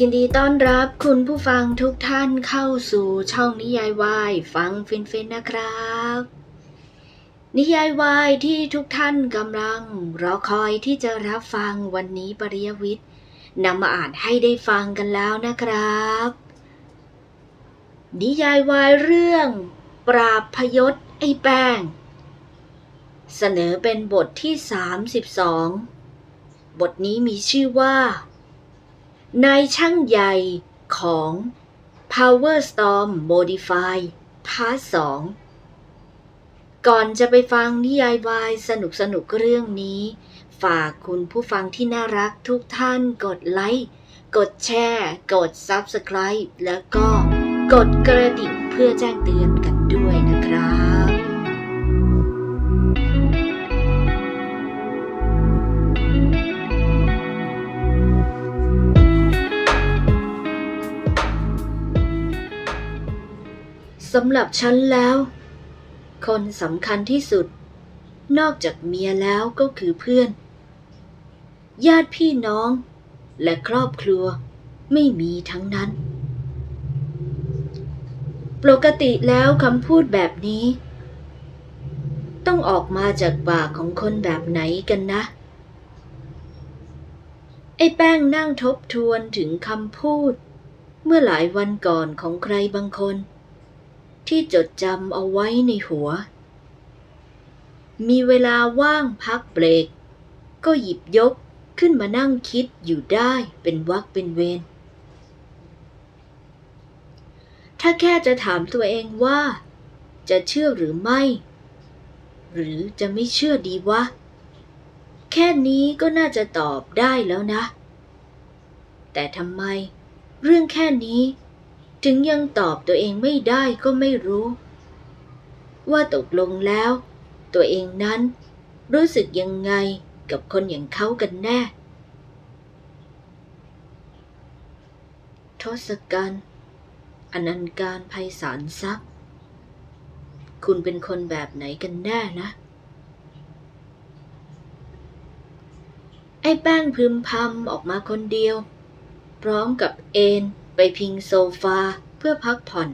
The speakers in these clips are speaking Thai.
ยินดีต้อนรับคุณผู้ฟังทุกท่านเข้าสู่ช่องนิยายวายฟังฟินฟินนะครับ นิยายวายที่ทุกท่านกำลังรอคอยที่จะรับฟังวันนี้ปริยวิทย์นำมาอ่านให้ได้ฟังกันแล้วนะครับ นิยายวายเรื่อง ปราบพยศไอ้แป้ง เสนอเป็นบทที่ 32 บทนี้มีชื่อว่า นายช่างใหญ่ของ Power Storm Modify Part 2 ก่อนจะไปฟังนิยายวายสนุกสนุกเรื่องนี้ ฝากคุณผู้ฟังที่น่ารักทุกท่านกดไลค์ กดแชร์ กด Subscribe แล้วก็กดกระดิ่งเพื่อแจ้งเตือนกัน สำหรับฉันแล้ว คนสำคัญที่สุด นอกจากเมียแล้วก็คือเพื่อน ญาติพี่น้อง และครอบครัวไม่มีทั้งนั้น ปกติแล้วคำพูดแบบนี้ ต้องออกมาจากปากของคนแบบไหนกันนะ ไอ้แป้งนั่งทบทวนถึงคำพูด เมื่อหลายวันก่อนของใครบางคน ที่จดจำเอาไว้ในหัว มีเวลาว่างพักเบรก ก็หยิบยกขึ้นมานั่งคิดอยู่ได้เป็นวักเป็นเวรถ้าแค่จะถามตัวเองว่า จะเชื่อหรือไม่ หรือจะไม่เชื่อดีวะ แค่นี้ก็น่าจะตอบได้แล้วนะ แต่ทำไม เรื่องแค่นี้ ถึงยังตอบตัวเองไม่ได้ก็ไม่รู้ ว่าตกลงแล้ว ตัวเองนั้นรู้สึกยังไงกับคนอย่างเขากันแน่ ทศกัณฐ์อนันการไพศาลทรัพย์ คุณเป็นคนแบบไหนกันแน่นะ ไอ้แป้งพึมพำออกมาคนเดียว พร้อมกับเอน ไปพิงโซฟาเพื่อพักผ่อน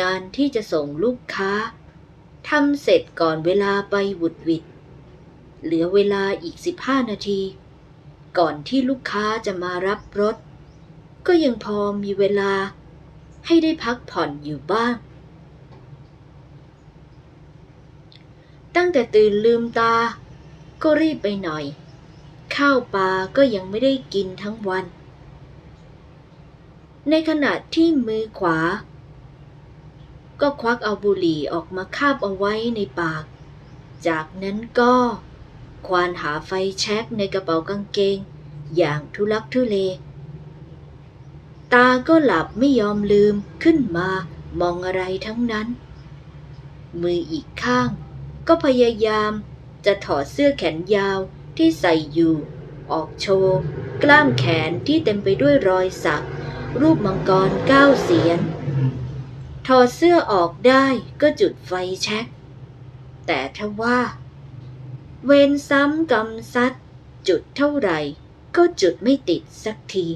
งานที่จะส่งลูกค้าทำเสร็จก่อนเวลาไปหวุดวิด เหลือเวลาอีก 15 นาที ก่อนที่ลูกค้าจะมารับรถ ก็ยังพอมีเวลาให้ได้พักผ่อนอยู่บ้าง ตั้งแต่ตื่นลืมตา ก็รีบไปหน่อย ข้าวปลาก็ยังไม่ได้กินทั้งวัน ในขณะที่มือขวา ก็ควักเอาบุหรี่ออกมาคาบเอาไว้ในปาก จากนั้นก็ควานหาไฟแช็กในกระเป๋ากางเกง อย่างทุลักทุเล ตาก็หลับไม่ยอมลืมขึ้นมามองอะไรทั้งนั้น มืออีกข้าง ก็พยายามจะถอดเสื้อแขนยาวที่ใส่อยู่ ออกโชว์ กล้ามแขนที่เต็มไปด้วยรอยสัก รูปมังกรเก้าเสียน ถอดเสื้อออกได้ก็จุดไฟแช็ก แต่ถ้าว่า เวรซ้ำกรรมซัดจุดเท่าไหร่ ก็จุดไม่ติดสักที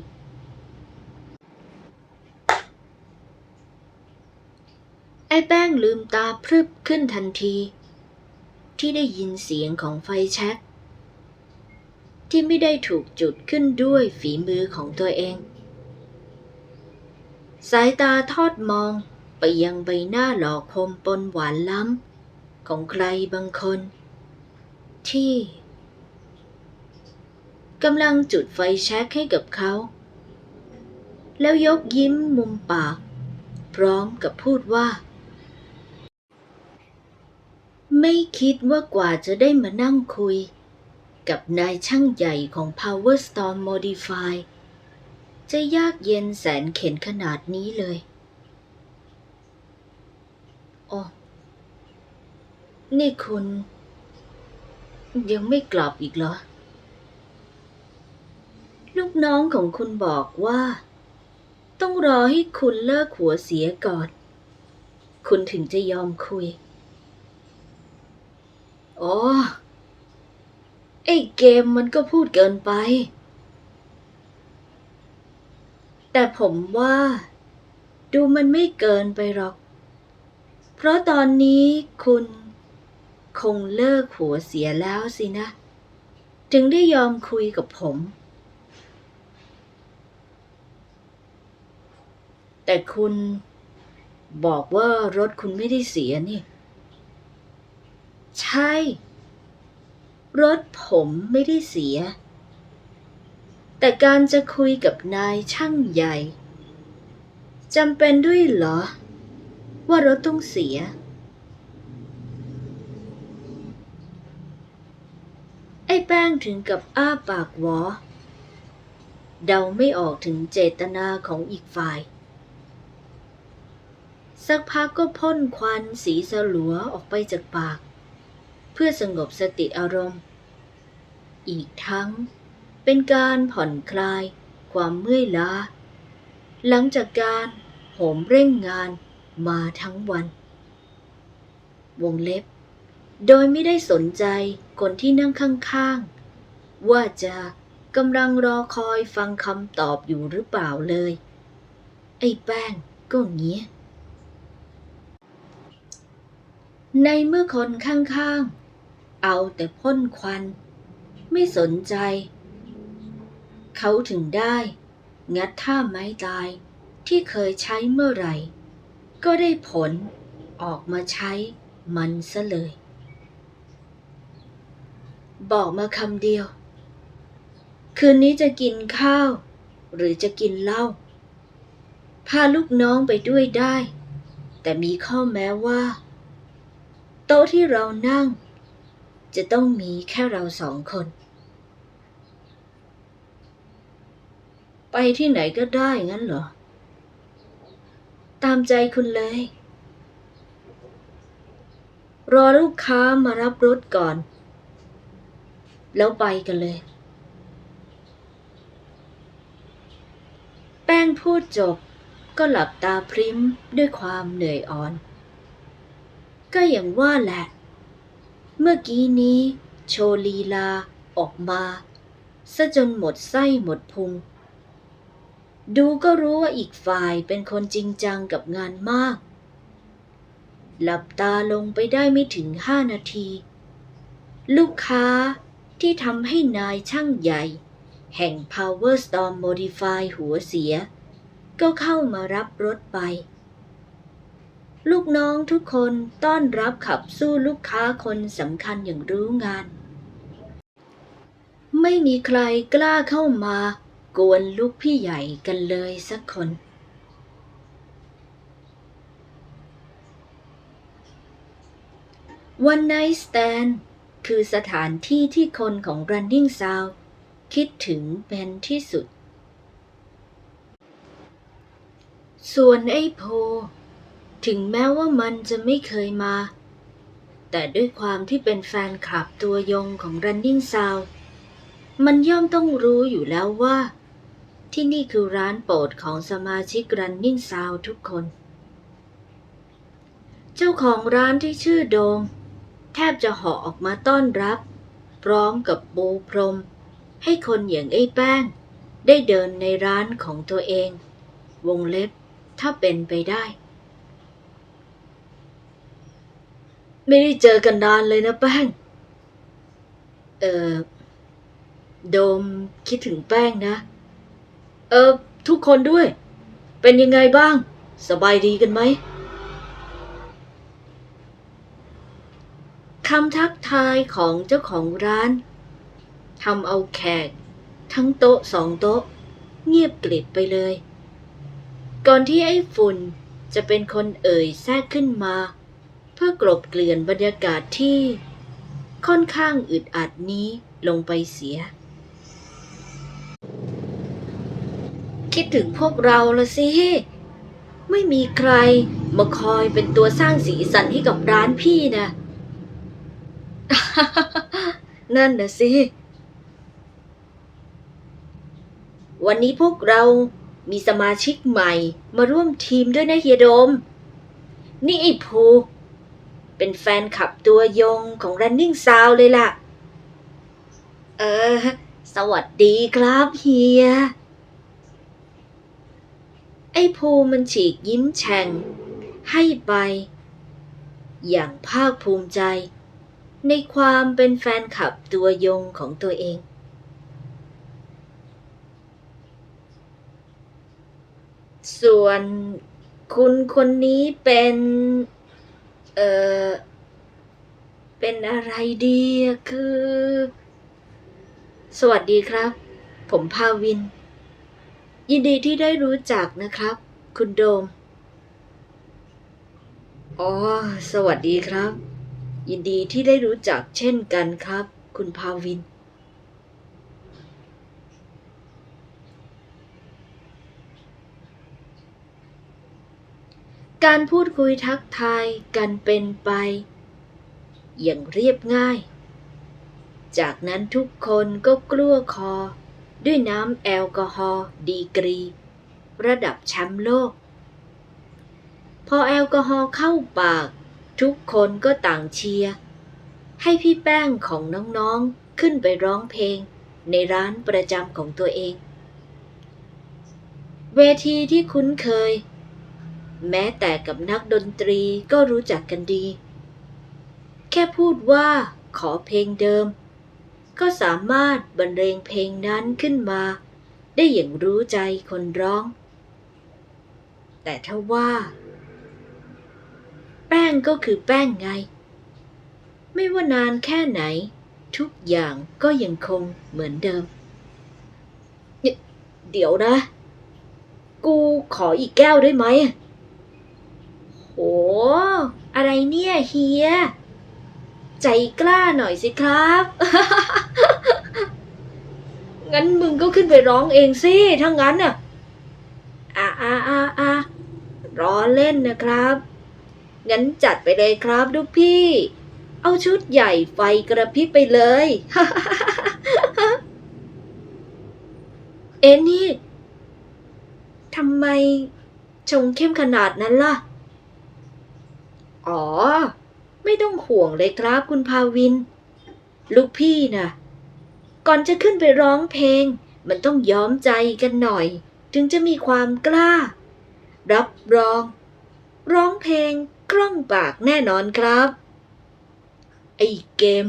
ไอ้แป้งลืมตาพรึบขึ้นทันที ที่ได้ยินเสียงของไฟแช็กที่ไม่ได้ถูกจุดขึ้นด้วยฝีมือของตัวเอง สายตาทอดมองไปยังใบหน้าหล่อคมปนหวานล้ำ ของใครบางคน ที่กำลังจุดไฟแช็กให้กับเขา แล้วยกยิ้มมุมปาก พร้อมกับพูดว่า ไม่คิดว่ากว่าจะได้มานั่งคุย กับนายช่างใหญ่ของ Power Storm Modify จะยากเย็นแสนเข็นขนาดนี้เลยโอ้นี่คุณ ยังไม่กลับอีกเหรอ ลูกน้องของคุณบอกว่า ต้องรอให้คุณเลิกหัวเสียก่อน คุณถึงจะยอมคุย อ๋อ ไอ้เกมมันก็พูดเกินไป แต่ผมว่า ดูมันไม่เกินไปหรอก เพราะตอนนี้คุณ คงเลิกหัวเสียแล้วสินะถึงได้ยอมคุยกับผม แต่คุณบอกว่ารถคุณไม่ได้เสียนี่ ใช่ รถผมไม่ได้เสีย แต่การจะคุยกับนายช่างใหญ่จำเป็นด้วยเหรอ ว่ารถต้องเสีย ไอ้แป้งถึงกับอ้าปากหวอ เดาไม่ออกถึงเจตนาของอีกฝ่าย สักพักก็พ่นควันสีสลัวออกไปจากปาก เพื่อสงบสติอารมณ์ อีกทั้ง เป็นการผ่อนคลายความเมื่อยล้า หลังจากการโหมเร่งงานมาทั้งวัน วงเล็บ โดยไม่ได้สนใจคนที่นั่งข้างๆ ว่าจะกำลังรอคอยฟังคำตอบอยู่หรือเปล่าเลย ไอ้แป้งก็เงี้ย ในเมื่อคนข้างๆ เอาแต่พ่นควัน ไม่สนใจ เขาถึงได้ งัดท่าไม้ตายที่เคยใช้เมื่อไหร่ ก็ได้ผลออกมาใช้มันซะเลย บอกมาคำเดียว คืนนี้จะกินข้าว หรือจะกินเหล้าพาลูกน้องไปด้วยได้ แต่มีข้อแม้ว่า โต๊ะที่เรานั่ง จะต้องมีแค่เราสองคน ไปที่ไหนก็ได้งั้นเหรอ ตามใจคุณเลย รอลูกค้ามารับรถก่อน แล้วไปกันเลย แป้งพูดจบก็หลับตาพริ้มด้วยความเหนื่อยอ่อน ก็อย่างว่าแหละ เมื่อกี้นี้โชลีลาออกมาซะจนหมดไส้หมดพุง ดูก็รู้ว่าอีกฝ่ายเป็นคนจริงจังกับงานมาก หลับตาลงไปได้ไม่ถึงห้านาที ลูกค้าที่ทำให้นายช่างใหญ่ แห่ง Power Storm Modify หัวเสีย ก็เข้ามารับรถไป ลูกน้องทุกคนต้อนรับขับสู้ลูกค้าคนสำคัญอย่างรู้งาน ไม่มีใครกล้าเข้ามา กวนลูกพี่ใหญ่กันเลยสักคน วันไน t ์สแตนคือสถานที่ที่คนของ Running Sound คิดถึงเป็นที่สุด ส่วนไอ้โพ ถึงแม้ว่ามันจะไม่เคยมา แต่ด้วยความที่เป็นแฟนคลับตัวยงของ Running Sound มันย่อมต้องรู้อยู่แล้วว่า ที่นี่คือร้านโปรดของสมาชิก Running Sound ทุกคน เจ้าของร้านที่ชื่อโดม แทบจะหาะออกมาต้อนรับ พร้อมกับปูพรม ให้คนอย่างไอ้แป้ง ได้เดินในร้านของตัวเอง วงเล็บถ้าเป็นไปได้ ไม่ได้เจอกันนานเลยนะแป้ง เออโดมคิดถึงแป้งนะ เออทุกคนด้วย เป็นยังไงบ้าง สบายดีกันไหมคำทักทายของเจ้าของร้านทำเอาแขก ทั้งโต๊ะสองโต๊ะ เงียบกลิบไปเลย ก่อนที่ไอ้ฝุ่นจะเป็นคนเอ่ยแทรกขึ้นมา เพื่อกลบเกลื่อนบรรยากาศที่ ค่อนข้างอึดอัดนี้ลงไปเสีย คิดถึงพวกเราละสิ ไม่มีใครมาคอยเป็นตัวสร้างสีสันให้กับร้านพี่นะ นั่นนะสิ วันนี้พวกเรามีสมาชิกใหม่มาร่วมทีมด้วยนะเฮียโดม นี่ไอ้ภูเป็นแฟนขับตัวยงของ Running Sound เลยล่ะ เออ สวัสดีครับเฮีย ไอ้ภูมันฉีกยิ้มแฉ่ง ให้ไป อย่างภาคภูมิใจ ในความเป็นแฟนคลับตัวยงของตัวเองส่วนคุณคนนี้เป็น เออเป็นอะไรดีคือ สวัสดีครับ ผมภาวิน ยินดีที่ได้รู้จักนะครับ คุณโดม อ๋อ สวัสดีครับ ยินดีที่ได้รู้จักเช่นกันครับ คุณภาวิน การพูดคุยทักทายกันเป็นไป อย่างเรียบง่าย จากนั้นทุกคนก็กลั้วคอ ด้วยน้ำแอลกอฮอล์ดีกรี ระดับแชมป์โลก พอแอลกอฮอล์เข้าปาก ทุกคนก็ต่างเชียร์ให้พี่แป้งของน้องๆขึ้นไปร้องเพลง ในร้านประจำของตัวเอง เวทีที่คุ้นเคย แม้แต่กับนักดนตรีก็รู้จักกันดี แค่พูดว่าขอเพลงเดิม ก็สามารถบรรเลงเพลงนั้นขึ้นมา ได้อย่างรู้ใจคนร้อง แต่ถ้าว่า แป้งก็คือแป้งไง ไม่ว่านานแค่ไหน ทุกอย่างก็ยังคงเหมือนเดิม เดี๋ยวนะ กูขออีกแก้วได้ไหมโห อะไรเนี่ยเฮีย ใจกล้าหน่อยสิครับ งั้นมึงก็ขึ้นไปร้องเองสิถ้างั้นน่ะอ่าอ่าอ่าอ่ารอเล่นนะครับ งั้นจัดไปเลยครับลูกพี่ เอาชุดใหญ่ไฟกระพริบไปเลย เอ็นี่ทำไมชงเข้มขนาดนั้นล่ะ อ๋อ ไม่ต้องห่วงเลยครับคุณภาวิน ลูกพี่นะก่อนจะขึ้นไปร้องเพลง มันต้องย้อมใจกันหน่อย ถึงจะมีความกล้า รับรอง ร้องเพลงกล้องปากแน่นอนครับ ไอ้เกม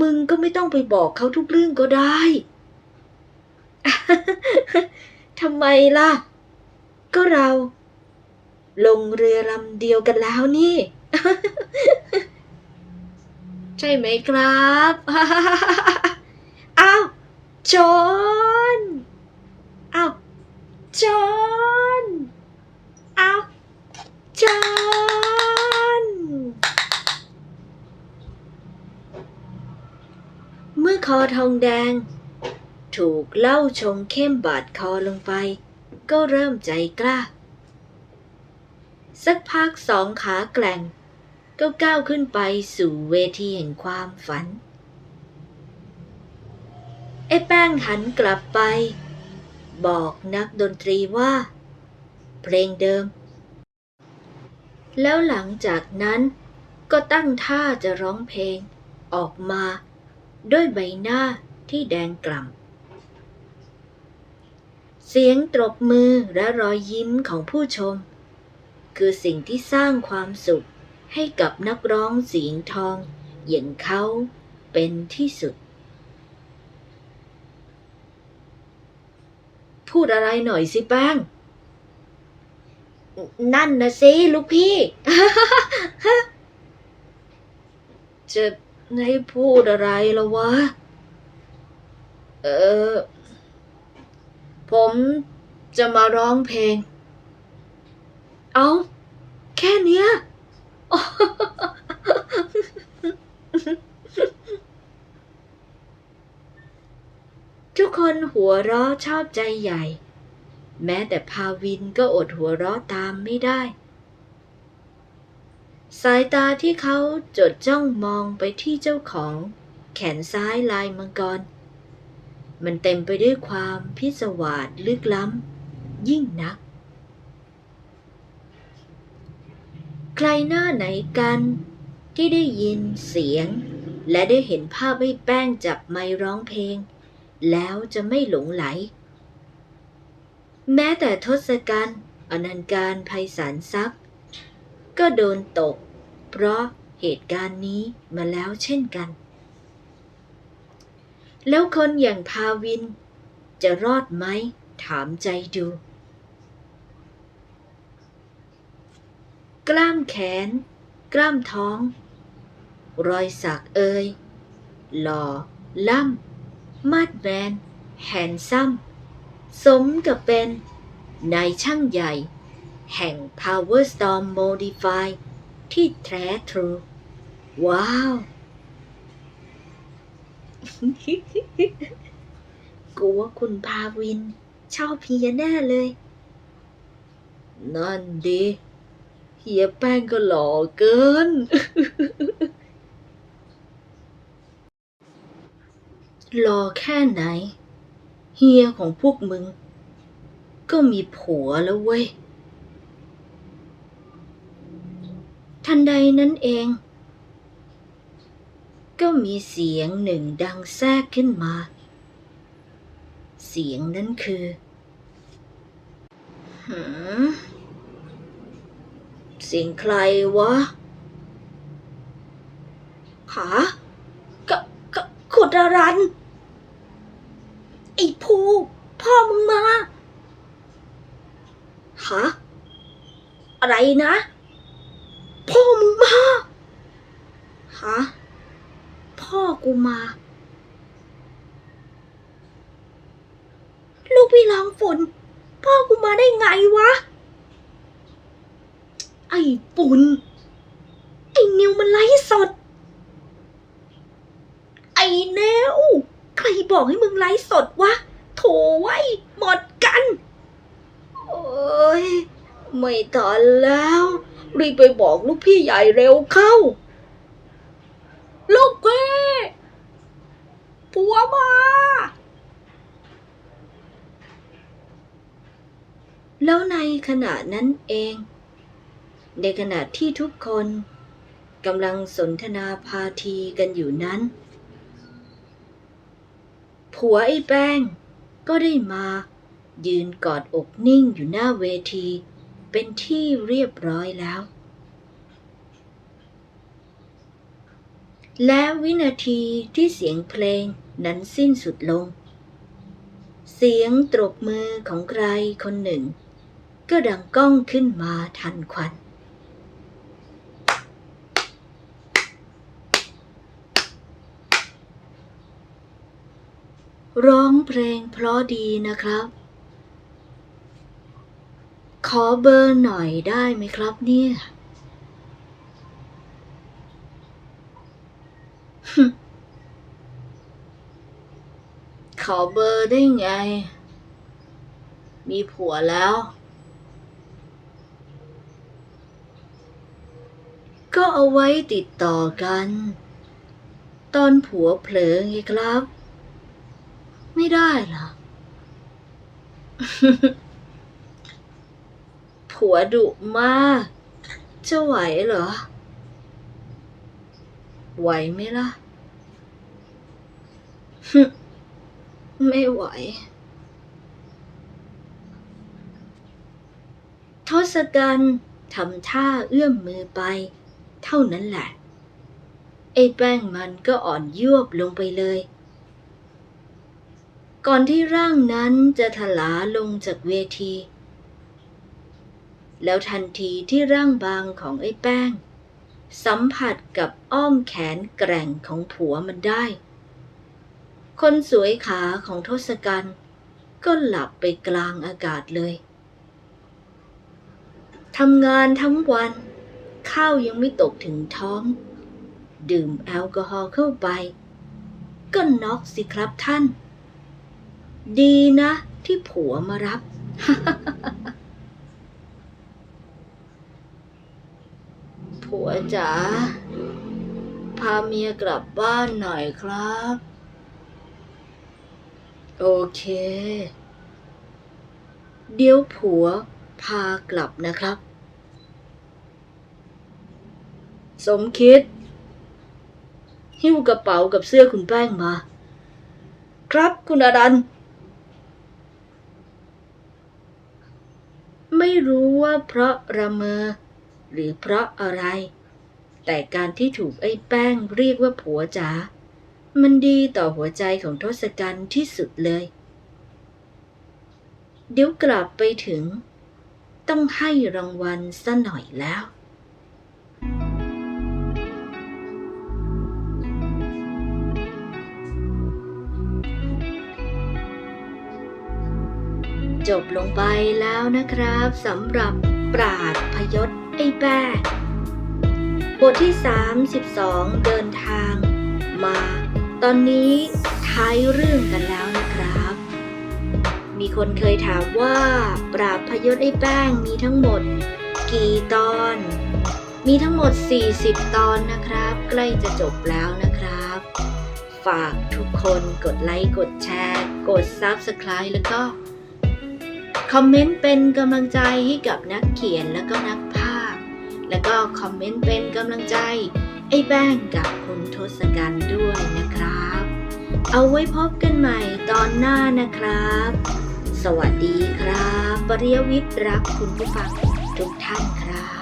มึงก็ไม่ต้องไปบอกเขาทุกเรื่องก็ได้ทำไมล่ะ ก็เรา ลงเรือลำเดียวกันแล้วนี่ ใช่ไหมครับอ้าวจอนอ้าวจอนอ้าวจอนเมื่อคอทองแดง ถูกเหล้าชงเข้มบาดคอลงไป ก็เริ่มใจกล้า สักพักสองขาแกล่ง ก็ก้าวขึ้นไปสู่เวทีแห่งความฝัน ไอ้แป้งหันกลับไป บอกนักดนตรีว่า เพลงเดิม แล้วหลังจากนั้นก็ตั้งท่าจะร้องเพลงออกมา ด้วยใบหน้าที่แดงกล่ำ เสียงตบมือและรอยยิ้มของผู้ชม คือสิ่งที่สร้างความสุข ให้กับนักร้องเสียงทองอย่างเขาเป็นที่สุด พูดอะไรหน่อยสิแป้ง นั่นนะสิลูกพี่ จะให้พูดอะไรละวะ เออ ผมจะมาร้องเพลง เอา แค่เนี้ย ทุกคนหัวเราะชอบใจใหญ่ แม้แต่พาวินก็อดหัวเราะตามไม่ได้ สายตาที่เขาจดจ้องมองไปที่เจ้าของ แขนซ้ายลายมังกร มันเต็มไปด้วยความพิศวาสลึกล้ำ ยิ่งนัก ใครหน้าไหนกัน ที่ได้ยินเสียง และได้เห็นภาพให้แป้งจับไมค์ร้องเพลง แล้วจะไม่หลงไหล แม้แต่ทศกัณฐ์อนันการภัยสารซักก็โดนตก เพราะเหตุการณ์นี้มาแล้วเช่นกัน แล้วคนอย่างพาวินจะรอดไหม ถามใจดู กล้ามแขน กล้ามท้อง รอยสักเอ่ยหล่อ ล่ำ มาดแมน แฮนซัม สมกับเป็นนายช่างใหญ่ แห่ง Power Storm Modify ที่แท้ทรู ว้าว กูว่าคุณพาวิน ชอบเฮียแน่เลย นั่นดิ เฮียแป้งก็หล่อเกินรอแค่ไหน เฮียของพวกมึง ก็มีผัวแล้วเว้ย ทันใดนั้นเอง ก็มีเสียงหนึ่งดังแทรกขึ้นมา เสียงนั้นคือหืม เสียงใครวะหากะกะขุดรัน ไอ้ภูพ่อมึงมาฮะอะไรนะ พ่อมึงมาฮะพ่อกูมา ลูกพี่ล้างฝน พ่อกูมาได้ไงวะ ไอ้ปุ่น ไอ้นิวมันไล่สด ไอ้เนวใครบอกให้มึงไลฟ์สดวะ โถไว้หมดกัน โอ้ย ไม่ทันแล้ว รีบไปบอกลูกพี่ใหญ่เร็วเข้า ลูกพี่ผัวมา แล้วในขณะนั้นเอง ในขณะที่ทุกคนกำลังสนทนาพาทีกันอยู่นั้น ผัวไอ้แป้งก็ได้มา ยืนกอดอกนิ่งอยู่หน้าเวที เป็นที่เรียบร้อยแล้ว และวินาทีที่เสียงเพลงนั้นสิ้นสุดลง เสียงตรบมือของใครคนหนึ่ง ก็ดังก้องขึ้นมาทันควัน ร้องเพลงเพราะดีนะครับ ขอเบอร์หน่อยได้ไหมครับเนี่ย ขอเบอร์ได้ไง มีผัวแล้ว ก็เอาไว้ติดต่อกัน ตอนผัวเผลอไงครับ ไม่ได้เหรอ ผัวดุมากจะไหวเหรอ ไหวไหมล่ะ ไม่ไหว ทศกัณฐ์ทำท่าเอื้อมมือไป เท่านั้นแหละ ไอ้แป้งมันก็อ่อนยวบลงไปเลย ก่อนที่ร่างนั้นจะถลาลงจากเวที แล้วทันทีที่ร่างบางของไอ้แป้ง สัมผัสกับอ้อมแขนแกร่งของผัวมันได้ คนสวยขาของทศกัณฐ์ก็หลับไปกลางอากาศเลยทำงานทั้งวัน ข้าวยังไม่ตกถึงท้อง ดื่มแอลกอฮอล์เข้าไป ก็น็อกสิครับท่าน ดีนะ ที่ผัวมารับ ผัวจ๋าพาเมียกลับบ้านหน่อยครับ โอเค เดี๋ยวผัวพากลับนะครับ สมคิด หิ้วกระเป๋ากับเสื้อคุณแป้งมา ครับคุณอดัน ไม่รู้ว่าเพราะระเมอ หรือเพราะอะไร แต่การที่ถูกไอ้แป้งเรียกว่าผัวจ๋ามันดีต่อหัวใจของทศกัณฐ์ที่สุดเลย เดี๋ยวกลับไปถึง ต้องให้รางวัลซะหน่อยแล้ว จบลงไปแล้วนะครับสำหรับปราดพยศไอ้แป้งบทที่ 32 เดินทางมา ตอนนี้ท้ายเรื่องกันแล้วนะครับ มีคนเคยถามว่า ปราบพยศไอ้แป้งมีทั้งหมด กี่ตอน มีทั้งหมด 40 ตอนนะครับ ใกล้จะจบแล้วนะครับ ฝากทุกคนกดไลค์ กดแชร์ กด Subscribe แล้วก็ คอมเมนต์เป็นกำลังใจให้กับนักเขียนและก็นักภาพ แล้วก็คอมเมนต์เป็นกำลังใจ ไอ้แป้งกับคุณทศกัณฐ์ด้วยนะครับ เอาไว้พบกันใหม่ตอนหน้านะครับ สวัสดีครับ ปริยวิทย์รักคุณผู้ฟังทุกท่านครับ